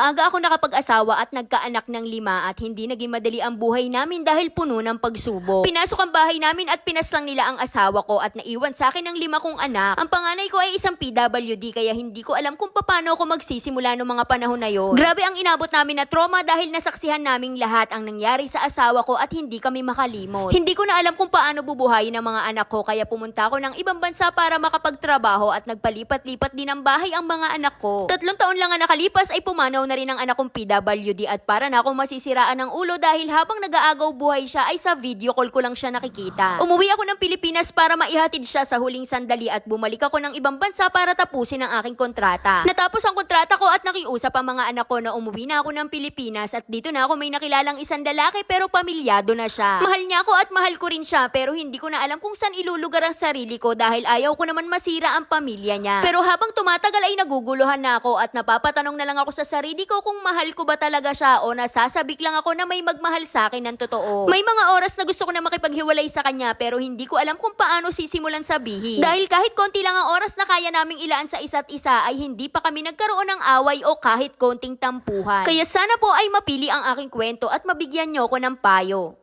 Maaga ako nakapag-asawa at nagkaanak ng lima at hindi naging madali ang buhay namin dahil puno ng pagsubok. Pinasok ang bahay namin at pinaslang nila ang asawa ko at naiwan sa akin ng lima kong anak. Ang panganay ko ay isang PWD kaya hindi ko alam kung paano ako magsisimula noong mga panahon na yon. Grabe ang inabot namin na trauma dahil nasaksihan naming lahat ang nangyari sa asawa ko at hindi kami makalimot. Hindi ko na alam kung paano bubuhayin ang mga anak ko kaya pumunta ako ng ibang bansa para makapagtrabaho at nagpalipat-lipat din ng bahay ang mga anak ko. Tatlong taon lang ang nakalipas ay pumanaw na rin ang anak kong PWD at para na akong masisiraan ng ulo dahil habang nag-aagaw buhay siya ay sa video call ko lang siya nakikita. Umuwi ako ng Pilipinas para maihatid siya sa huling sandali at bumalik ako ng ibang bansa para tapusin ang aking kontrata. Natapos ang kontrata ko at nakiusap ang mga anak ko na umuwi na ako ng Pilipinas at dito na ako may nakilalang isang lalaki pero pamilyado na siya. Mahal niya ako at mahal ko rin siya pero hindi ko na alam kung saan ilulugar ang sarili ko dahil ayaw ko naman masira ang pamilya niya. Pero habang tumatagal ay naguguluhan na ako at napapatanong na lang ako sa sarili ko kung mahal ko ba talaga siya o nasasabik lang ako na may magmahal sa akin ng totoo. May mga oras na gusto ko na makipaghiwalay sa kanya pero hindi ko alam kung paano sisimulan sabihin. Dahil kahit konti lang ang oras na kaya naming ilaan sa isa't isa ay hindi pa kami nagkaroon ng away o kahit konting tampuhan. Kaya sana po ay mapili ang aking kwento at mabigyan niyo ko ng payo.